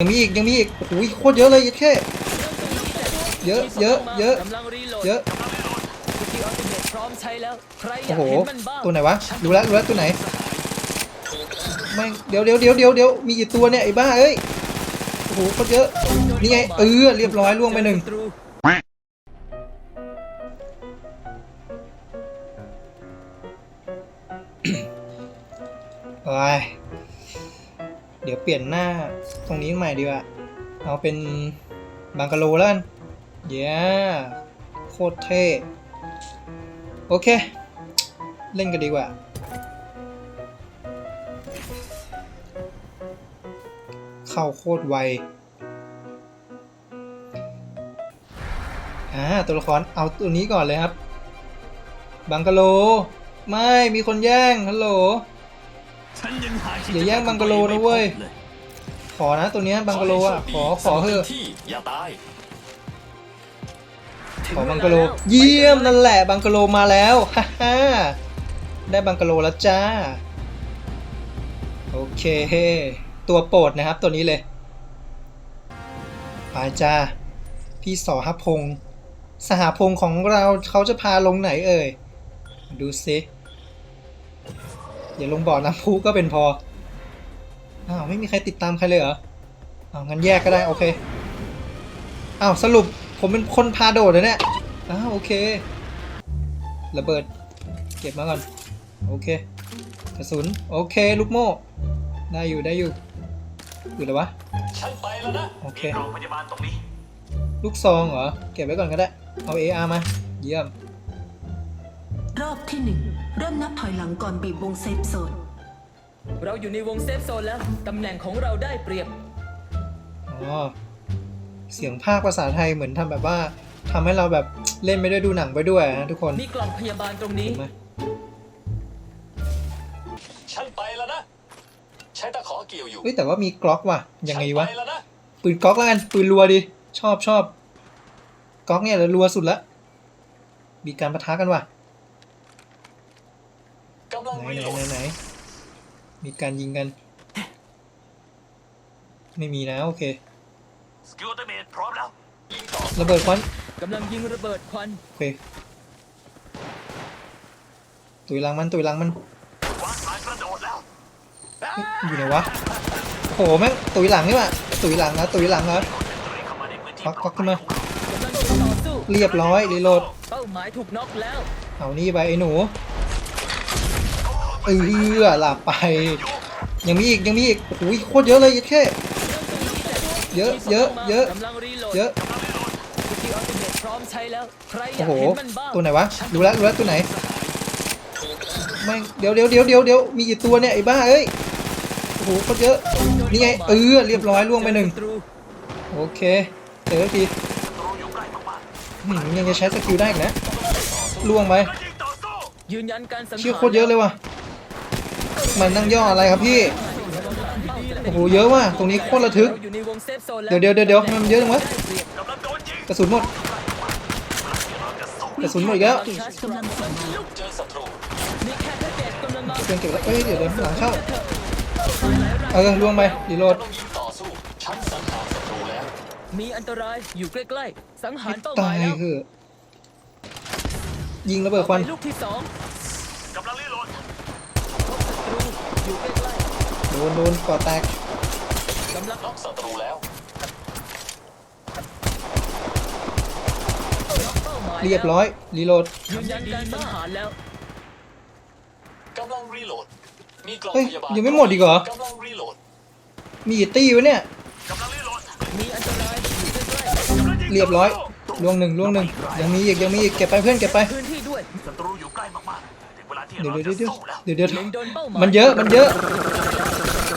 ยังมีอีกยังมีอีกโอ้โหโคตรเยอะเลยยัดแค่เยอะเยอะเยอะเยอะโอ้โหตัวไหนวะรู้แล้วรู้แล้วตัวไหนไม่งเดี๋ยวเดี๋ยวเดี๋ยวเดี๋ยวเดี๋ยวมีกี่ตัวเนี่ยไอ้บ้าเอ้ยโอ้โหโคตรเยอะนี่ไงเออเรียบร้อยล่วงไปหนึ่งไป ดี๋ยวเปลี่ยนหน้าตรงนี้ใหม่ดีกว่า เอาเป็นบังกะโลแล้วกันเย้โคตรเท่โอเค เล่นกันดีกว่า เข้าโคตรไวอ่าตัวละครเอาตัวนี้ก่อนเลยครับ บังกะโล ไม่มีคนแย่งฮัลโหล ฉันยังหาที่อย่าแย่งบังกะโลนะเว้ยขอนะตัวเนี้ยบังกะโลอะ ขอขอเถอะ ที่อย่าตายขอบังกะโล เยี่ยมนั่นแหละบังกะโลมาแล้วฮ่าฮ่าได้บังกะโลแล้วจ้า โอเค ตัวโปรดนะครับตัวนี้เลยไปจ้า พี่สอหพงศ์สหพงศ์ของเราเขาจะพาลงไหนเอ่ย ดูซิ อย่าลงบ่อน้ำพุก็เป็นพอ อ้าว ไม่มีใครติดตามใครเลยเหรอ อ้าว งั้นแยกก็ได้ โอเค อ้าว สรุปผมเป็นคนพาโดดเลยเนี่ย อ้าว โอเค ระเบิด เก็บมาก่อน โอเค กระสุน โอเค ลูกโม่ ได้อยู่ ได้อยู่ อยู่เลยวะ ฉันไปแล้วนะโอเค มีโรงพยาบาลตรงนี้ ลูกซองเหรอ เก็บไว้ก่อนก็ได้ เอา AR มา เยี่ยม รอบที่หนึ่งเริ่มนับถอยหลังก่อนบีบวงเซฟโซนเราอยู่ในวงเซฟโซนแล้ว ตำแหน่งของเราได้เปรียบ อ๋อเสียงภาคภาษาไทยเหมือนทำแบบว่าทำให้เราแบบเล่นไปด้วยดูหนังไปด้วยนะทุกคนมีกล่องพยาบาลตรงนี้ เห็นไหมฉันไปแล้วนะใช้ตะขอเกี่ยวอยู่เฮ้ยแต่ว่ามีกล็อกว่ะยังไงวะ ฉันไปแล้วนะปืนก๊อกแล้วกันปืนรัวดิชอบชอบก๊อกเนี่ยเลยรัวสุดละมีการปะทะกันว่ะกำลัง ไหนรีไหนโหลไหนดไหนมีการยิงกัน ไม่มีนะโอเคสกิลเตอร์เมทพร้อมแล้วยิงต่อระเบิดควันกำลังยิงระเบิดควันโอเคตุยหลังมันตุยหลังมันวางสายกระโดดแล้วอยู่ไหนวะโหแม่งตุยหลังนี่ว่ะตุยหลังนะตุยหลังนะเข้ามาในพื้นที่ควักควักขึ้นมากำลังยิงต่อสู้เรียบร้อยรีโหลดเป้าหมายถูกน็อกแล้วเอานี่ไปไอ้หนู เออหลับไป ยังมีอีกยังมีอีกโอ้โหโคตรเยอะเลยยัดแค่เยอะเยอะเยอะกำลังรีโหลดเยอะสกิลอัลติเมทพร้อมใช้แล้วใครอโอ้ยากโหเห็นมันบ้างตัวไหนวะรู้แล้วรู้แล้วตัวไหนไม่งเดี๋ยวเดี๋ยวเดี๋ยวเดี๋ยวเดี๋ยวมีกี่ตัวเนี่ยไอ้บ้าเอ้ยโอ้โหโคตรเยอะนี่ไงเออเรียบร้อยล่วงไปหนึ่งศัตรูโอเคเจอทีรู้อยู่ใกล้มากหืมยังจะใช้สกิลได้อีกนะล่วงไปๆยิงต่อสู้ยืนยันการสังหารเชี่ยโคตรเยอะเลยว่ะ มันนั่งย่ออะไรครับพี่โอ้โหเยอะว่ะตรงนี้โคตรระทึกเราอยู่ในวงเซฟโซนแล้วเดี๋ยวเดี๋ยวเดี๋ยวเดี๋ยวทำไมมันเยอะจังวะได้เปรียบกำลังโดนยิงกระสุนหมดกระสุนหมดอีกแล้วเกจกำลังส่งมาเจอศัตรูมีแค่แพ็กเกจกำลังมาเพื่อนเก็บแล้วเอ้ยเดี๋ยวเดี๋ยวหลังเข้าเออล่วงไปรีโหลดกำลังยิงต่อสู้ฉันสังหารศัตรูแล้วมีอันตรายอยู่ใกล้ๆสังหารเป้าหตามายยแล้วคือยิงระเบิดควันลูกที่สอง อยู่ใกล้โดนโดนก่อแตกๆกำลังน็อกศัตรูแล้ว ล็อกเป้าหมายเรียบร้อยรีโหลด ยืนยันการสังหารแล้ว กำลังรีโหลด มีกล่องเฮ้ยพยาบาลยังไม่หมดอีกเหรอ กำลังรีโหลดมีกี่ตี้วะเนี่ย กำลังรีโหลดมีอันตรายอยู่ใกล้กำลังงเรียบร้อยต่สู้ล่วงหนึ่งล่วงหนึ่งยังมีอีกยังมีอีกเก็บไปเพื่อนเก็บไปๆพื้นที่ด้วย ศัตรูอยู่ใกล้มากๆถึง เวลาที่เดี๋ยวเราเดี๋ยวจะเดี๋ยวเดี๋ยวสู้แล้วเดี๋ยวเดี๋ยวเล็งโดนเป้าหมายมันเยอะมันเยอะ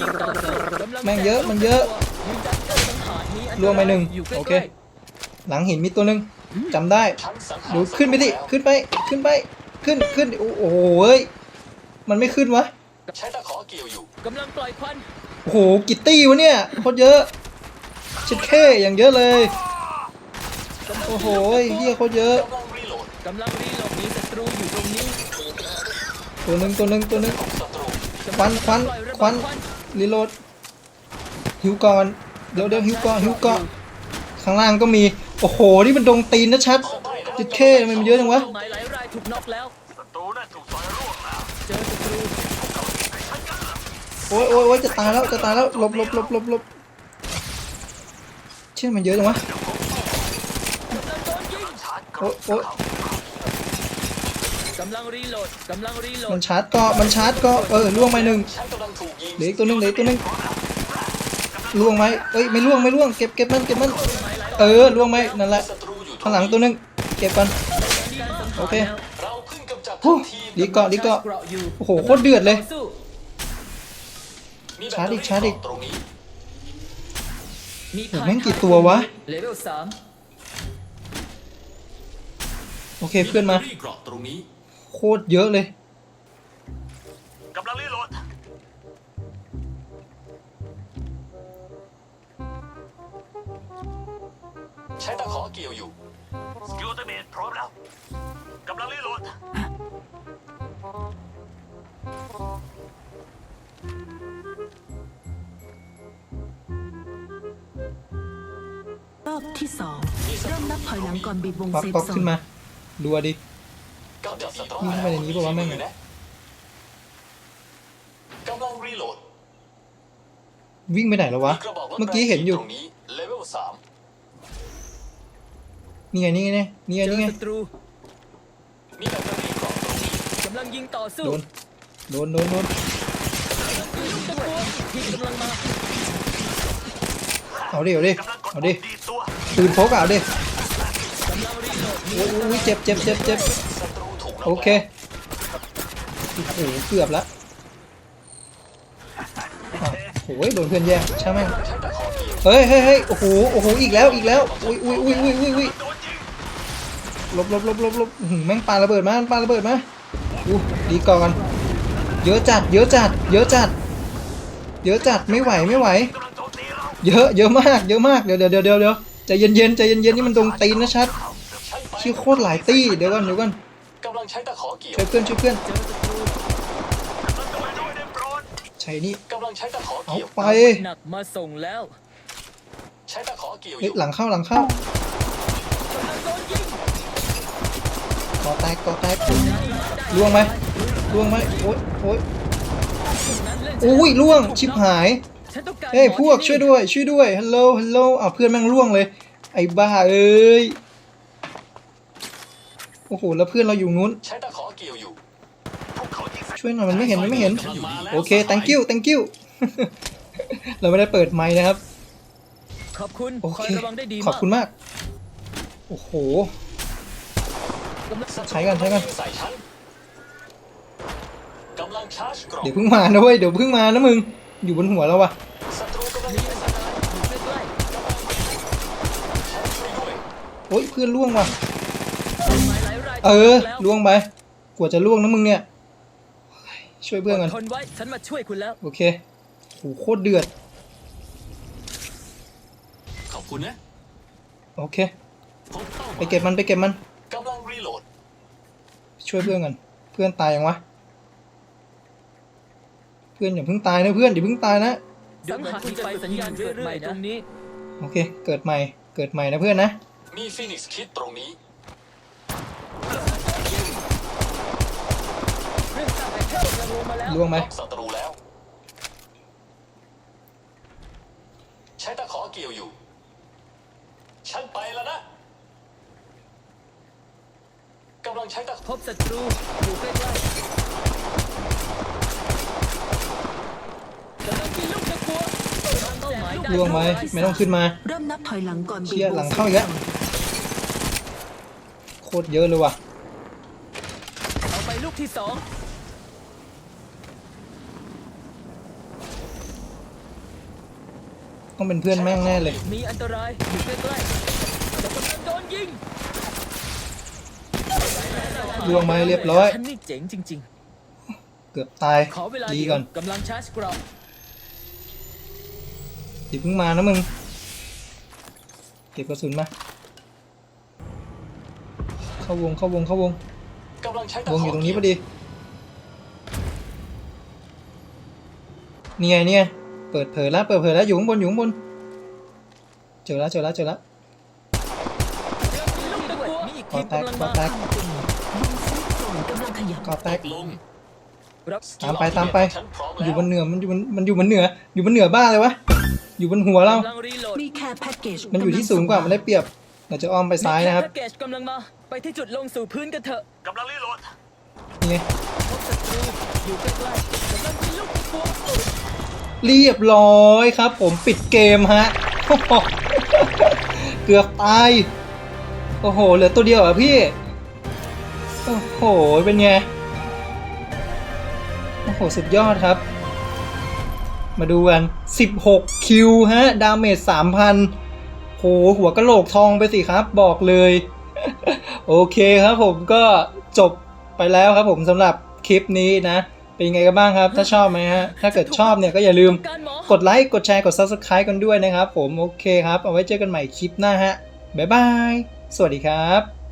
ยิงต่อสู้กำลัแม่งเยอะมันเยอะยืนยันการสังหารมีอันตรายล่วงไปหนึ่งอยู่ใกล้ๆโอเค หลังหินมีตัวหนึ่งจำได้ฉันสังหารดูขึ้นไปดิขึ้นไปขึ้นไปขึ้นขึ้นโอ้โหเฮ้ยมันไม่ขึ้นวะใช้ตะขอเกี่ยวอยู่กำลังปล่อยควันโอ้โหกิตตี้วะเนี่ยโคตรเยอะชิดเข้อย่างเยอะเลยโอ้โหเฮียโคตรเยอะกำลังรีโหลด กำลังรีโหลดมีศัตรูอยู่ตรงนี้ ตัวหนึ่งตัวหนึ่งตัวหนึ่งควันควันควันรีโหลดหิวก่อนเดี๋ยวเดี๋ยวฮิวเกาะฮิวเกาะข้างล่างก็มี โอ้โห นี่มันดงตีนนะชัดจิตเข้ทำไมมันเยอะจังวะเป้าหมหลายรายถูกน็อกแล้วเจอศัตรูโอ้ยโอ้ยโอ้ยจะตายแล้วจะตายแล้วหลบหลบหลบหลบหลบเชื่อมันเยอะจังวะโอ้ยโอ้ยำลังรีโหลดกำลังรีโหลมัดนชาร์จเกาะมันชาร์จเกาะเออล่วงไปหนึ่งฉันกำลังถูกยิงเหลืออีกตัวหนึงเหลืออีกตัวหนึงล่วงไหมเอ้ยไม่ล่วงไม่ล่วงเก็บเก็บมันเก็บมันเออล่วงไหมนั่นแหละศัตรูอยู่ตรข้างหลังตัวหนึงเก็บกันโอเคเราเพิ่งกำจัดโอ้ทั้งทีมดีเกาะดีเกาะเกราะอยู่โอ้โหโคตรเดือดเลยต่สู้มีแบตชาร์จอีกเตชาร์จอีกตรงนี้มีโอ้แม่งกี่ตัววะเลเวลสามโอเคเพื่อนมา แบตตรี่เกราะตรงนี้โคตรเยอะเลยกำลังรีโหลดใช้ตะขอเกี่ยวอยู่สกิลเตอร์เมนพร้อมแล้วกำลังรีโหลดรอบที่สองเริ่มนับถอยหลังก่อนบีบวงป๊อกเซฟป๊อกโซขึ้นนมาดัวดิกำจัด ศัตรูวิ่งเข้าไปในนี้ปะวะแม่งนะกำลังรีโหลดวิ่งไปไหนแล้ววะมีกระบอกลดเมื่อกี้เห็นอยู่แรงถีบตรงนี้เลเวลสามนี่ไง นี่ไงนี่ไงเจนี่อไงศัตรูมีแบตเตอรี่เกราะตรงนี้กำลังยิงต่อสู้ โดน โดน โดน โดนลูกตะกัวที่กำลังมาเอาดิ เอาดิ เอาดิดีตัวปืนพกอะเอาดิกำลังรีโหลดโอ้ยโอ้ยเจ็บเจ็บเจ็บเจ็บศัตรูถูกน็ก โอเคโอ้โหเกือบละอ้าวโอ้ยโดนเพื่อนแย่งใช่ไหมงใช้ตะขอเกี่ยวเฮ้ยเฮ้ยเฮ้ยโอ้โหโอ้โหอีกแล้วอีกแล้วอุ้ยอุ้ยอุ้ยอุ้ยอุ้ยอุ้ยหลบหลบหลบหลบหลบอื้อหือแม่งปาระเบิดมาปาระเบิดมาอู้ดีก่อนเยอะจัด เยอะจัด เยอะจัด เยอะจัดไม่ไหวไม่ไหว เยอะเยอะมากเยอะมากเดี๋ยวเดี๋ยวเดี๋ยวเดี๋ยวเดี๋ยวใจเย็นเย็นๆใจเย็นเย็นๆนี่มันตรงตีนนะชัดใช้ไปชื่อโคตรหลายตี้เดี๋ยวก่อนเดี๋ยวก่อน กำลังใช้ตะขอเกี่ยวช่วยเพื่อนช่วยเพื่อนเจอศัตรูใช่นี่กำลังใช้ตะขอเอาเกี่ยว ไปหนักมาส่งแล้วใช้ตะขอเกี่ยวอเฮ้ยยู่หลังเข้าหลังเข้ากำลังโดนยิงก่อแตกก่อแตกล่วงไหมล่วงไหมโอ๊ยโอ๊ยนั้นเล่นอุ้ยล่วงชิบหาย ฉันต้องการเฮ้ยหมอพวกที่ช่วยนี่ด้วย ช่วยด้วยฮัลโหลฮัลโหลอ้าวเพื่อนแม่งล่วงเลย ไอ้บ้าเอ้ย โอ้โห แล้วเพื่อนเราอยู่นู้น ใช้ตะขอเกี่ยวอยู่ช่วยหน่อยมันไม่เห็นมันไม่เห็น โอเค thank you thank you เราไม่ได้เปิดไมค์นะครับ ขอบคุณโอคอเคยระวังได้ดีขอบคุณมาก โอ้โหกำลังใช้กันใช้กัน ใส่ฉันกำลังชาร์จกรอบเดี๋ยวเพิ่งมานะเว้ย เดี๋ยวเพิ่งมานะมึง อยู่บนหัวเราวะศัตรูกำลังมียิงอันตรายอยู่ใกล้ช่วยด้วยโอ๊ยเพื่อนล่วงว่ะ ๆ เออถูกน็กแล้วล่วงไปกว่าจะล่วงนะมึงเนี่ย ช่วยเพื่อนกันทนไว้ฉันมาช่วยคุณแล้ว โอเคโหโคตรเดือด ขอบคุณนะโอเคพบเป้าหไปมายเก็บมันไปเก็บมัน กำลังรีโหลดช่วยเพื่อนกัน เพื่อนตายยังวะ เพื่อนอย่าเพิ่งตายนะเพื่อนอย่าเพิ่งตายนะสังหารมีไฟสัญญาณเรื่อยๆตรงนี้ โอเค เกิดใหม่ เกิดใหม่นะเพื่อนนะ มีฟินิกซ์คิดตรงนี้ เทพกำลังลงมาแล้วล่วงไหมน็อกศัตรูแล้ว ใช้ตะขอเกี่ยวอยู่ ฉันไปแล้วนะกำลังใช้ตะพบศัตรูอยู่ใกล้ๆกำลังกินลูกตะกัวเป้าหมายได้ล่วงไหมไม่ต้องขึ้นมาเริ่มนับถอยหลังก่อนบีเชี่ยวงหลังเซฟเข้าอีกแล้วโคตรเยอะเลยว่ะเอาไปลูกที่สอง ต้องเป็นเพื่อนแม่งแน่เลย มีอันตรายอยู่ใกล้ๆจะกำลังโดนยิงล่วงไหมเรียบร้อย ฉันนี่เจ๋งจริง เกือบตาย ๆ ขอเวลาดีเดียก่วอนกำลังชาร์จกรอบอย่าเพิ่งมานะมึง เก็บกระสุนมา เข้าวง เข้าวง เข้าวง กำลังใช้ตะวของอยู่ตรงนี้พเกี่อดี นี่ไงเนี่ย เปิดเผยแล้วเปิดเผยแล้วอยู่ข้างบนอยู่ข้างบนเจอแล้วเจอแล้วเจอแล้วลูกตะกัวมีอีกก่อทีมแตกกำลังก่อมาแตกวงเซฟโซนกำลังขยับก่อแตกลงรับตามไปตามไปฉันพร้อมอแล้วยู่บนเหนือมันอยู่บนมันอยู่บนเหนือ อยู่บนเหนือบ้าเลยวะอยู่บนหัวเรากำลังรีโหลดมีแคร์แพ็กเกจมันอยู่ที่สูงกว่ามันได้เปรียบเราจะอ้อมไปซ้ายนะครับมีแพ็กเกจกำลังมาไปที่จุดลงสู่พื้นกันเถอะกำลังรีโหลดนี่ไงพบศัตรูอยู่ใกล้ๆกำลังกินลูกตะกัว เรียบร้อยครับ ผมปิดเกมฮะเกือบตาย โอ้โห เหลือตัวเดียวเหรอะพี่ โอ้โห เป็นไง โอ้โห สุดยอดครับ มาดูกัน 16 คิวฮะ ดาเมจ 3,000โห หัวกะโหลกทองไปสิครับ บอกเลย โอเคครับผมก็จบไปแล้วครับผมสำหรับคลิปนี้นะ เป็นยังไงกันบ้างครับ ถ้าชอบไหมฮะ ถ้าเกิดชอบเนี่ยก็อย่าลืมการหมอกดไลค์ กดแชร์ กด Subscribe กันด้วยนะครับผม โอเคครับ เอาไว้เจอกันใหม่คลิปหน้าฮะ บ๊ายบาย สวัสดีครับ